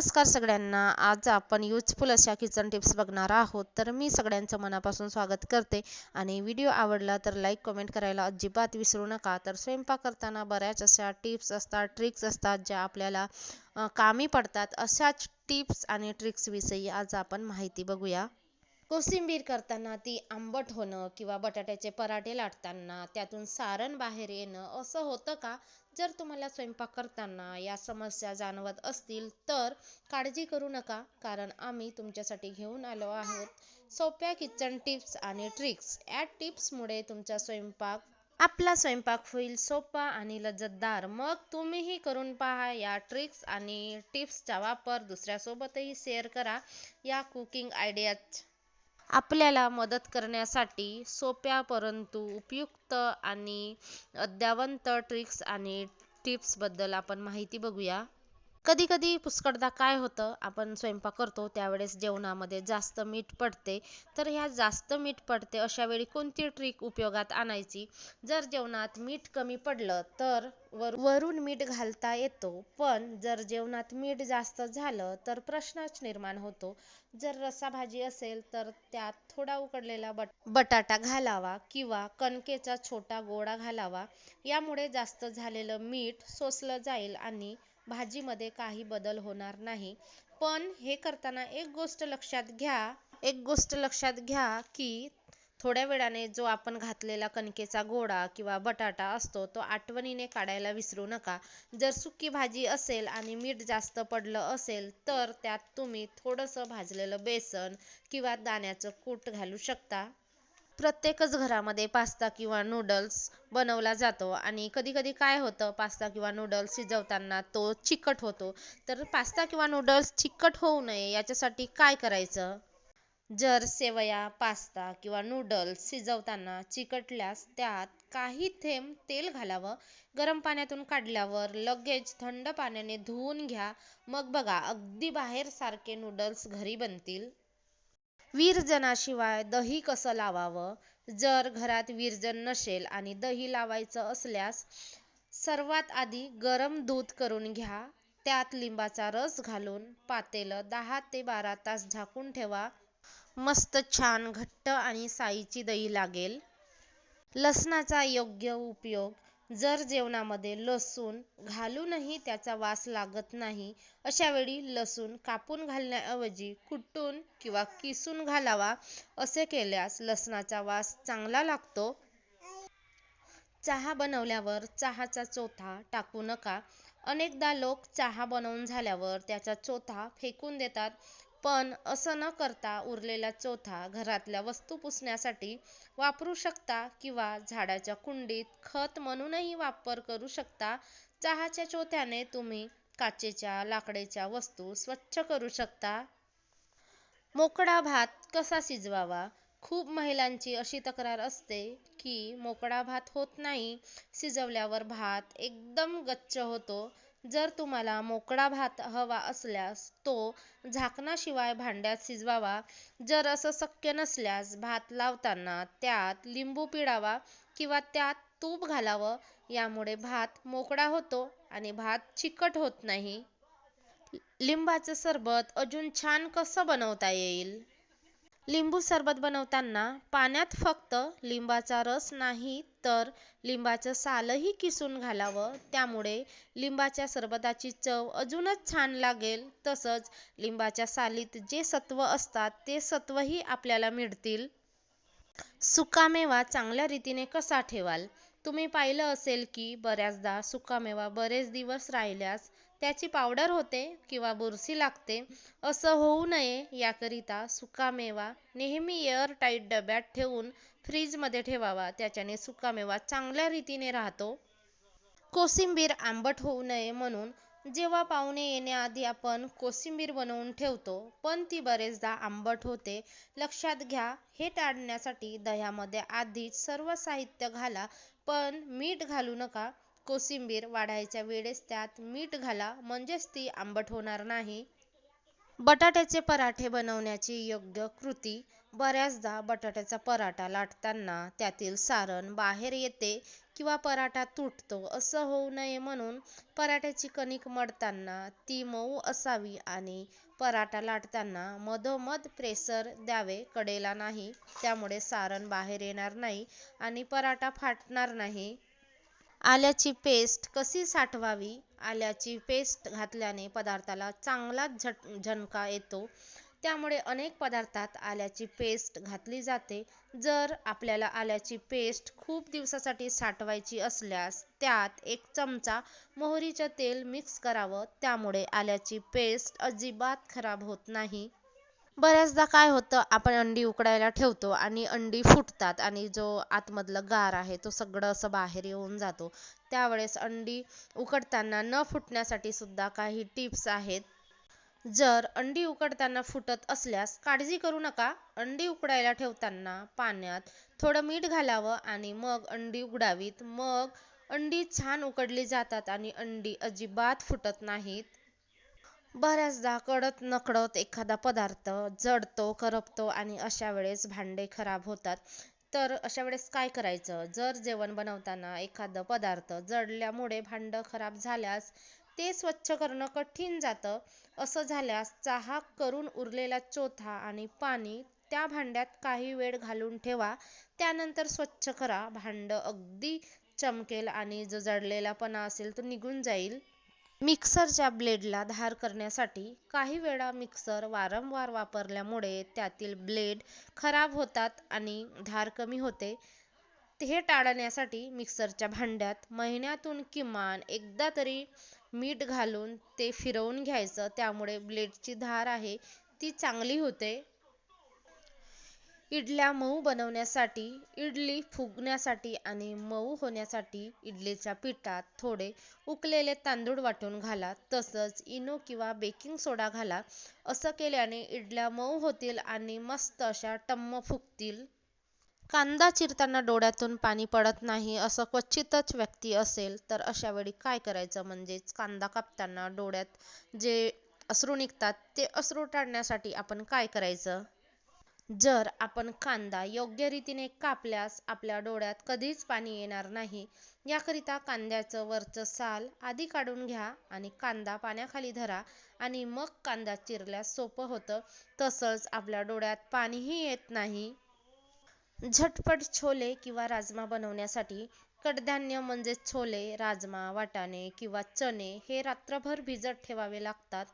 नमस्कार सगळ्यांना. आज आपण युजफुल अशा किचन टिप्स बघणार आहोत. तर मी सगळ्यांचं मनापासून स्वागत करते. आणि व्हिडिओ आवडला तर लाईक कमेंट करायला अजिबात विसरू नका. तर स्वयंपाक करताना बऱ्याच अशा टिप्स असतात ट्रिक्स असतात ज्या आपल्याला कामी पडतात. अशाच टिप्स आणि ट्रिक्सविषयी आज आपण माहिती बघूया. कोशिंबीर करताना ती आंबट होणं किंवा बटाट्याचे पराठे लाटताना त्यातून सारण बाहेर येणं असं होतं का? जर तुम्हाला स्वयंपाक करताना या समस्या जाणवत असतील तर काळजी करू नका कारण आम्ही तुमच्यासाठी घेऊन आलो आहोत. सोप्या किचन टिप्स आणि ट्रिक्स. या टिप्समुळे तुमचा स्वयंपाक आपला स्वयंपाक होईल सोपा आणि लज्जतदार. मग तुम्हीही करून पहा या ट्रिक्स आणि टिप्सचा वापर. दुसऱ्यासोबतही शेअर करा. या कुकिंग आयडियाच आपल्याला मदत करण्यासाठी सोप्या परंतु उपयुक्त आणि अद्यावंत ट्रिक्स आणि टिप्सबद्दल आपण माहिती बघूया. कधी कधी पुष्कळदा काय होतं आपण स्वयंपाक करतो त्यावेळेस जेवणामध्ये जास्त मीठ पडते. तर ह्या जास्त मीठ पडते अशा वेळी कोणती ट्रिक उपयोगात आणायची? जर जेवणात मीठ कमी पडलं तर वर वरून मीठ घालता येतो. पण जर जेवणात मीठ जास्त झालं तर प्रश्नच निर्माण होतो. जर रसाभाजी असेल तर त्यात थोडा उकडलेला बट बटाटा घालावा किंवा कणकेचा छोटा गोळा घालावा. यामुळे जास्त झालेलं मीठ सोसलं जाईल आणि भाजीमध्ये काही बदल होणार नाही. पण हे करताना एक गोष्ट लक्षात घ्या एक गोष्ट लक्षात घ्या की थोड्या वेळाने जो आपण घातलेला कणकेचा गोळा किंवा बटाटा असतो तो आठवणीने काढायला विसरू नका. जर सुकी भाजी असेल आणि मीठ जास्त पडलं असेल तर त्यात तुम्ही थोडंसं भाजलेलं बेसन किंवा दाण्याचं कूट घालू शकता. प्रत्येकच घरामध्ये पास्ता किंवा नूडल्स बनवला जातो. आणि कधीकधी काय होतं पास्ता किंवा नूडल्स शिजवताना तो चिकट होतो. तर पास्ता किंवा नूडल्स चिकट होऊ नये याच्यासाठी काय करायचं? जर सेवया पास्ता किंवा नूडल्स शिजवताना चिकटल्यास त्यात काही थेंब तेल घालावं गरम पाण्यातून काढल्यावर लगेच थंड पाण्याने धुवून घ्या. मग बघा अगदी बाहेरसारखे नूडल्स घरी बनतील. विरजनाशिवाय दही कसं लावावं? जर घरात विरजन नसेल आणि दही लावायचं असल्यास सर्वात आधी गरम दूध करून घ्या. त्यात लिंबाचा रस घालून पातेलं दहा ते बारा तास झाकून ठेवा. मस्त छान घट्ट आणि साईची दही लागेल. लसणाचा योग्य उपयोग जर जेवणामध्ये लसूण घालूनही त्याचा वास लागत नाही अशा वेळी लसूण कापून घालण्याऐवजी कुटून किंवा किसून घालावा असे केल्यास लसणाचा वास चांगला लागतो. चहा बनवल्यावर चहाचा चोथा टाकू नका. अनेकदा लोक चहा बनवून झाल्यावर त्याचा चोथा फेकून देतात. पण असं न करता उरलेला चोथा घरातल्या वस्तू पुसण्यासाठी वापरू शकता किंवा झाडाच्या कुंडीत खत म्हणूनही वापर करू शकता. चहाच्या चोथ्याने तुम्ही काचेच्या लाकडेच्या वस्तू स्वच्छ करू शकता. मोकळा भात कसा शिजवावा? खूप महिलांची अशी तक्रार असते की मोकळा भात होत नाही. शिजवल्यावर भात एकदम गच्च होतो. जर तुम्हाला मोकळा भात हवा असल्यास तो झाकणाशिवाय भांड्यात शिजवावा. जर असं शक्य नसल्यास भात लावताना त्यात लिंबू पिळावा किंवा त्यात तूप घालावं. यामुळे भात मोकळा होतो आणि भात चिकट होत नाही. लिंबाचं सरबत अजून छान कसं बनवता येईल? लिंबू सरबत बनवताना पाण्यात फक्त लिंबाचा रस नाही तर लिंबाचं सालही किसून घालावं. त्यामुळे लिंबाच्या सरबताची चव अजूनच छान लागेल. तसंच लिंबाच्या सालीत जे सत्व असतात ते सत्वही आपल्याला मिळतील. सुकामेवा चांगल्या रीतीने कसा ठेवाल? तुम्ही पाहिलं असेल की बऱ्याचदा सुकामेवा बरेच दिवस राहिल्यास त्याची पावडर होते किंवा बुरशी लागते असं होऊ नये याकरिता सुकामेवा नेहमी एअर टाईट डब्यात ठेवून फ्रीजमध्ये ठेवावा. त्याच्याने सुकामेवा चांगल्या रीतीने राहतो. कोशिंबीर आंबट होऊ नये म्हणून जेव्हा पाहुणे येण्याआधी आपण कोशिंबीर बनवून ठेवतो पण ती बरेचदा आंबट होते. लक्षात घ्या हे टाळण्यासाठी दह्यामध्ये आधीच सर्व साहित्य घाला पण मीठ घालू नका. कोशिंबीर वाढायच्या वेळेस त्यात मीठ घाला म्हणजेच ती आंबट होणार नाही. बटाट्याचे पराठे बनवण्याची योग्य कृती बऱ्याचदा बटाट्याचा पराठा लाटताना त्यातील सारण बाहेर येते किंवा पराठा तुटतो असं होऊ नये म्हणून पराठ्याची कणिक मळताना ती मऊ असावी आणि पराठा लाटताना मधोमध प्रेशर द्यावे कडेला नाही त्यामुळे सारण बाहेर येणार नाही आणि पराठा फाटणार नाही. आल्याची पेस्ट कशी साठवावी? आल्याची पेस्ट घातल्याने पदार्थाला चांगलाच झट झणका येतो. त्यामुळे अनेक पदार्थात आल्याची पेस्ट घातली जाते. जर आपल्याला आल्याची पेस्ट खूप दिवसासाठी साठवायची असल्यास त्यात एक चमचा मोहरीचं तेल मिक्स करावं. त्यामुळे आल्याची पेस्ट अजिबात खराब होत नाही. बऱ्याचदा काय होतं आपण अंडी उकडायला ठेवतो आणि अंडी फुटतात आणि जो आतमधलं गार आहे तो सगळं असं बाहेर येऊन जातो. त्यावेळेस अंडी उकडताना न फुटण्यासाठी सुद्धा काही टिप्स आहेत. जर अंडी उकडताना फुटत असल्यास काळजी करू नका. अंडी उकडायला ठेवताना पाण्यात थोडं मीठ घालावं आणि मग अंडी उघडावीत मग अंडी छान उकडली जातात आणि अंडी अजिबात फुटत नाहीत. बऱ्याचदा कळत नकळत एखादा पदार्थ जळतो करपतो आणि अशा वेळेस भांडे खराब होतात. तर अशा वेळेस काय करायचं? जर जेवण बनवताना एखादं पदार्थ जळल्यामुळे भांडं खराब झाल्यास ते स्वच्छ करणं कठीण जातं. असं झाल्यास चहा करून उरलेला चोथा आणि पाणी त्या भांड्यात काही वेळ घालून ठेवा. त्यानंतर स्वच्छ करा. भांडं अगदी चमकेल आणि जो जळलेलापणा असेल तो निघून जाईल. मिक्सरच्या ब्लेडला धार करण्यासाठी काही वेळा मिक्सर वारंवार वापरल्यामुळे त्यातील ब्लेड खराब होतात आणि धार कमी होते. हे टाळण्यासाठी मिक्सरच्या भांड्यात महिन्यातून किमान एकदा तरी मीठ घालून ते फिरवून घ्यायचं. त्यामुळे ब्लेडची धार आहे ती चांगली होते. इडल्या मऊ बनवण्यासाठी इडली फुगण्यासाठी आणि मऊ होण्यासाठी इडलीच्या पिठात थोडे उकलेले तांदूळ वाटून घाला. तसंच इनो किंवा बेकिंग सोडा घाला. असं केल्याने इडल्या मऊ होतील आणि मस्त अशा टम्म फुगतील. कांदा चिरताना डोळ्यातून पाणी पडत नाही असं क्वचितच व्यक्ती असेल तर अशा वेळी काय करायचं? म्हणजेच कांदा कापताना डोळ्यात जे अश्रू निघतात ते अश्रू टाळण्यासाठी आपण काय करायचं? जर आपण कांदा योग्य रीतीने कापल्यास आपल्या डोळ्यात कधीच पाणी येणार नाही. याकरिता कांद्याचं वरचं साल आधी काढून घ्या आणि कांदा पाण्याखाली धरा आणि मग कांदा चिरल्यास सोपं होतं. तसंच आपल्या डोळ्यात पाणीही येत नाही. झटपट छोले किंवा राजमा बनवण्यासाठी कडधान्य म्हणजे छोले राजमा वाटाणे किंवा चणे हे रात्रभर भिजत ठेवावे लागतात.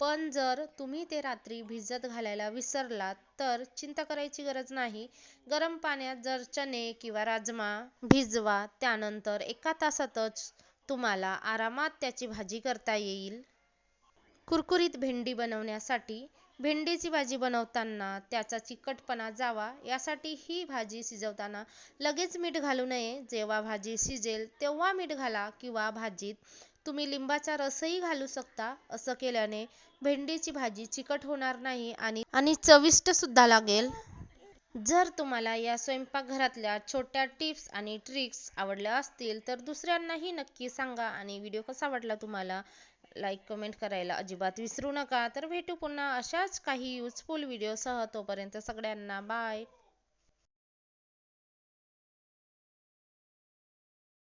पण जर तुम्ही ते रात्री भिजत घालायला विसरलात तर चिंता करायची गरज नाही. गरम पाण्यात जर चणे किंवा राजमा भिजवा त्यानंतर एका तासातच तुम्हाला आरामात त्याची भाजी करता येईल. कुरकुरीत भेंडी बनवण्यासाठी भेंडीची भाजी बनवताना त्याचा चिकटपणा जावा यासाठी ही भाजी शिजवताना लगेच मीठ घालू नये. जेव्हा भाजी शिजेल तेव्हा मीठ घाला किंवा भाजीत तुम्ही लिंबाचा रसही घालू शकता. असं केल्याने भेंडीची भाजी चिकट होणार नाही आणि आणि चविष्ट सुद्धा लागेल. जर तुम्हाला या स्वयंपाकघरातल्या छोट्या टिप्स आणि ट्रिक्स आवडल्या असतील तर दुसऱ्यांनाही नक्की सांगा आणि व्हिडिओ कसा वाटला तुम्हाला? लाईक कमेंट करायला अजिबात विसरू नका. तर भेटू पुन्हा अशाच काही युजफुल व्हिडिओसह तोपर्यंत सगळ्यांना बाय